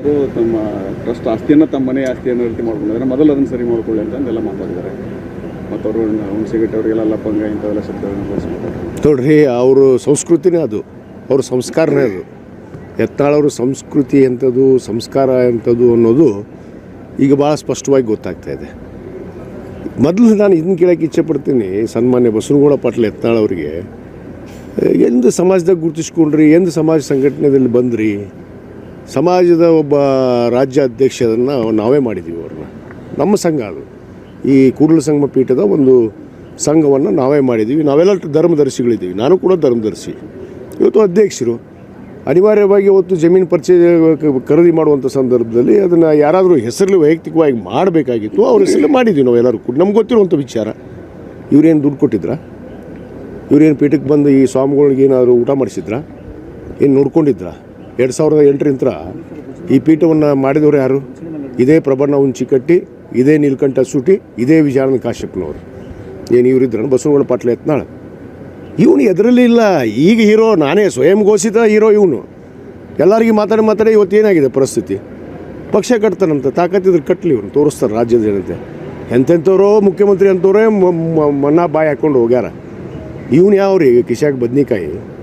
ಅವರು ತಮ್ಮ ಟ್ರಸ್ಟ್ ಆಸ್ತಿಯನ್ನು ತಮ್ಮ ಮನೆ ಆಸ್ತಿ ಅನ್ನೋ ರೀತಿ ಮಾಡ್ಕೊಂಡಿದ್ದಾರೆ. ಮೊದಲು ಅದನ್ನು ಸರಿ ಮಾಡ್ಕೊಳ್ಳಿ ಅಂತ ಅಂದೆಲ್ಲ ಮಾತಾಡಿದ್ದಾರೆ. ಮತ್ತು ಅವರು ಹುಣಸಿಗಟ್ಟೆ ಅವರಿಗೆಲ್ಲ ಲಪ್ಪಂಗ ಇಂಥವೆಲ್ಲ ಶಬ್ದಗಳನ್ನು ಬಳಸಿ ಮಾತಾಡ್ತಾರೆ ನೋಡ್ರಿ, ಅವರು ಸಂಸ್ಕೃತಿನೇ ಅದು. ಅವ್ರ ಸಂಸ್ಕಾರನೇ ಅದು. ಎತ್ತಾಳವ್ರ ಸಂಸ್ಕೃತಿ ಎಂಥದ್ದು, ಸಂಸ್ಕಾರ ಎಂಥದ್ದು ಅನ್ನೋದು ಈಗ ಭಾಳ ಸ್ಪಷ್ಟವಾಗಿ ಗೊತ್ತಾಗ್ತಾ ಇದೆ. ಮೊದಲು ನಾನು ಇದನ್ನ ಕೇಳೋಕ್ಕೆ ಇಚ್ಛೆ ಪಡ್ತೀನಿ, ಸನ್ಮಾನ್ಯ ಬಸವನಗೌಡ ಪಾಟೀಲ್ ಎತ್ತಾಳವ್ರಿಗೆ ಎಂದು ಸಮಾಜದಾಗ ಗುರುತಿಸ್ಕೊಂಡ್ರಿ, ಎಂದು ಸಮಾಜ ಸಂಘಟನೆಯಲ್ಲಿ ಬಂದ್ರಿ ಸಮಾಜದ ಒಬ್ಬ ರಾಜ್ಯ ಅಧ್ಯಕ್ಷರನ್ನು ನಾವೇ ಮಾಡಿದ್ದೀವಿ ಅವ್ರನ್ನ. ನಮ್ಮ ಸಂಘ ಅದು. ಈ ಕೂಡಲ ಸಂಗಮ ಪೀಠದ ಒಂದು ಸಂಘವನ್ನು ನಾವೇ ಮಾಡಿದ್ದೀವಿ ನಾವೆಲ್ಲ ಧರ್ಮದರ್ಶಿಗಳಿದ್ದೀವಿ. ನಾನು ಕೂಡ ಧರ್ಮದರ್ಶಿ. ಇವತ್ತು ಅಧ್ಯಕ್ಷರು. ಅನಿವಾರ್ಯವಾಗಿ ಇವತ್ತು ಜಮೀನು ಪರಿಚಯ ಖರೀದಿ ಮಾಡುವಂಥ ಸಂದರ್ಭದಲ್ಲಿ ಅದನ್ನು ಯಾರಾದರೂ ಹೆಸರಲ್ಲಿ ವೈಯಕ್ತಿಕವಾಗಿ ಮಾಡಬೇಕಾಗಿತ್ತು. ಅವ್ರ ಹೆಸರಲ್ಲಿ ಮಾಡಿದ್ದೀವಿ ನಾವು ಎಲ್ಲರೂ ಕೂಡ. ನಮ್ಗೆ ಗೊತ್ತಿರುವಂಥ ವಿಚಾರ. ಇವರೇನು ದುಡ್ಡು ಕೊಟ್ಟಿದ್ರ? ಇವರೇನು ಪೀಠಕ್ಕೆ ಬಂದು ಈ ಸ್ವಾಮಿಗಳಿಗೆ ಏನಾದರೂ ಊಟ ಮಾಡಿಸಿದ್ರಾ? ಏನು ನೋಡ್ಕೊಂಡಿದ್ರಾ? ಎರಡು ಸಾವಿರದ ಎಂಟರಿಂದ ಈ ಪೀಠವನ್ನು ಮಾಡಿದವರು ಯಾರು? ಇದೇ ಪ್ರಬಣ್ಣ ಉಂಚಿ ಕಟ್ಟಿ, ಇದೇ ನೀಲಕಂಠ ಸೂಟಿ, ಇದೇ ವಿಜಯಾನಂದ ಕಾಶ್ಯಪ್ನವರು. ಏನು ಇವರಿದ್ರು ಬಸವಗೌಡ ಪಾಟ್ಲೆ ಎತ್ನಾಳ ಇವನು ಎದರಲ್ಲಿ ಇಲ್ಲ. ಈಗ ಹೀರೋ, ನಾನೇ ಸ್ವಯಂ ಘೋಷಿತ ಹೀರೋ ಇವನು. ಎಲ್ಲರಿಗೂ ಮಾತಾಡಿ ಮಾತಾಡಿ ಇವತ್ತು ಏನಾಗಿದೆ ಪರಿಸ್ಥಿತಿ? ಪಕ್ಷ ಕಟ್ತಾನಂತ, ತಾಕತ್ತಿದ್ರೆ ಕಟ್ಟಲಿ ಇವನು, ತೋರಿಸ್ತಾರೆ ರಾಜ್ಯದ ಜನತೆ. ಎಂತೆಂಥವ್ರೋ ಮುಖ್ಯಮಂತ್ರಿ ಅಂತವ್ರೇ ಮನ್ನಾ ಬಾಯಿ ಹಾಕ್ಕೊಂಡು ಹೋಗ್ಯಾರ. ಇವನು ಯಾವ್ರಿ? ಕಿಶಾಕ್ ಬದ್ನಿಕಾಯಿ.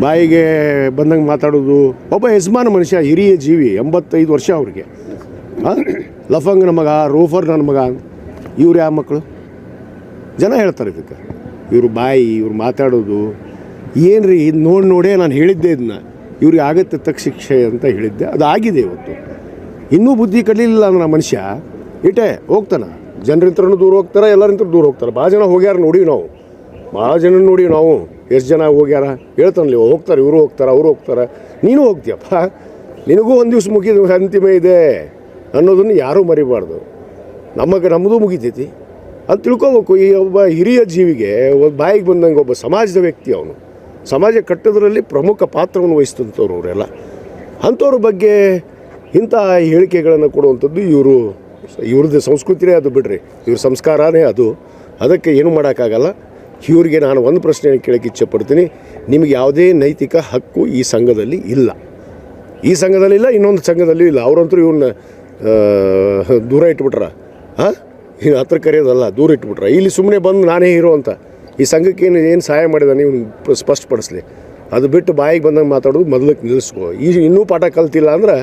ಬಾಯಿಗೆ ಬಂದಂಗೆ ಮಾತಾಡೋದು. ಒಬ್ಬ ಯಜಮಾನ ಮನುಷ್ಯ, ಹಿರಿಯ ಜೀವಿ, ಎಂಬತ್ತೈದು ವರ್ಷ ಅವ್ರಿಗೆ. ಲಫಂಗ್ ಮಗ ರೋಫರ್ ನನ್ನ ಮಗ, ಇವ್ರು ಯಾವ ಮಕ್ಕಳು? ಜನ ಹೇಳ್ತಾರೆ ಇದಕ್ಕೆ. ಇವರು ಬಾಯಿ, ಇವ್ರು ಮಾತಾಡೋದು. ಏನು ರೀ ಇದು ನೋಡಿ ನೋಡೇ ನಾನು ಹೇಳಿದ್ದೆ ಇದನ್ನ ಇವ್ರಿಗೆ ಆಗತ್ತೆ ತಕ್ಕ ಶಿಕ್ಷೆ ಅಂತ ಹೇಳಿದ್ದೆ. ಅದು ಆಗಿದೆ ಇವತ್ತು. ಇನ್ನೂ ಬುದ್ಧಿ ಕಲಿಲಿಲ್ಲ ಅಂದ್ರೆ ಮನುಷ್ಯ. ಇಟೇ ಹೋಗ್ತಾನೆ. ಜನರಿಂತ್ರನೂ ದೂರ ಹೋಗ್ತಾರೆ ಎಲ್ಲರಿಂತ್ರ ದೂರ ಹೋಗ್ತಾರೆ. ಭಾಳ ಜನ ಹೋಗ್ಯಾರ ನೋಡಿವಿ ನಾವು. ಭಾಳ ಜನ ನೋಡಿ ನಾವು, ಎಷ್ಟು ಜನ ಹೋಗ್ಯಾರ? ಹೇಳ್ತಾನಲ್ಲಿ ಹೋಗ್ತಾರೆ, ಇವರು ಹೋಗ್ತಾರೆ, ಅವರು ಹೋಗ್ತಾರೆ. ನೀನು ಹೋಗ್ತೀಯಪ್ಪ? ನಿನಗೂ ಒಂದು ದಿವ್ಸ ಮುಗಿದ ಅಂತಿಮ ಇದೆ ಅನ್ನೋದನ್ನು ಯಾರೂ ಮರಿಬಾರ್ದು. ನಮಗೆ ನಮ್ಮದು ಮುಗಿತೈತಿ. ಅಂತ ತಿಳ್ಕೊಬೇಕು, ಈ ಒಬ್ಬ ಹಿರಿಯ ಜೀವಿಗೆ, ಒಬ್ಬ ಬಾಯಿಗೆ ಬಂದಂಗೆ ಒಬ್ಬ ಸಮಾಜದ ವ್ಯಕ್ತಿ ಅವನು. ಸಮಾಜ ಕಟ್ಟೋದ್ರಲ್ಲಿ ಪ್ರಮುಖ ಪಾತ್ರವನ್ನು ವಹಿಸ್ತಂಥವ್ರು ಅವರೆಲ್ಲ. ಅಂಥವ್ರ ಬಗ್ಗೆ ಇಂಥ ಹೇಳಿಕೆಗಳನ್ನು ಕೊಡುವಂಥದ್ದು ಇವರು ಇವ್ರದ್ದು ಸಂಸ್ಕೃತಿನೇ ಅದು ಬಿಡ್ರಿ. ಇವ್ರ ಸಂಸ್ಕಾರನೇ ಅದು. ಅದಕ್ಕೆ ಏನು ಮಾಡೋಕ್ಕಾಗಲ್ಲ. ಇವ್ರಿಗೆ ನಾನು ಒಂದು ಪ್ರಶ್ನೆ ಕೇಳೋಕ್ಕೆ ಇಚ್ಛೆ ಪಡ್ತೀನಿ ನಿಮಗೆ ಯಾವುದೇ ನೈತಿಕ ಹಕ್ಕು ಈ ಸಂಘದಲ್ಲಿ ಇಲ್ಲ. ಈ ಸಂಘದಲ್ಲಿ ಇಲ್ಲ, ಇನ್ನೊಂದು ಸಂಘದಲ್ಲಿ ಇಲ್ಲ. ಅವರಂತೂ ಇವನ್ನ ದೂರ ಇಟ್ಬಿಟ್ರ. ಹಾಂ ಇನ್ನು ಹತ್ರ ಕರೆಯೋದಲ್ಲ, ದೂರ ಇಟ್ಬಿಟ್ರ. ಇಲ್ಲಿ ಸುಮ್ಮನೆ ಬಂದು ನಾನೇ ಹೀರೋ ಅಂತ. ಈ ಸಂಘಕ್ಕೆ ಏನು ಏನು ಸಹಾಯ ಮಾಡಿದ ಇವನು ಸ್ಪಷ್ಟಪಡಿಸ್ಲಿ. ಅದು ಬಿಟ್ಟು ಬಾಯಿಗೆ ಬಂದಂಗೆ ಮಾತಾಡೋದು ಮೊದಲಕ್ಕೆ ನಿಲ್ಲಿಸ್ಕೋ. ಈ ಇನ್ನೂ ಪಾಠ ಕಲ್ತಿಲ್ಲ ಅಂದ್ರೆ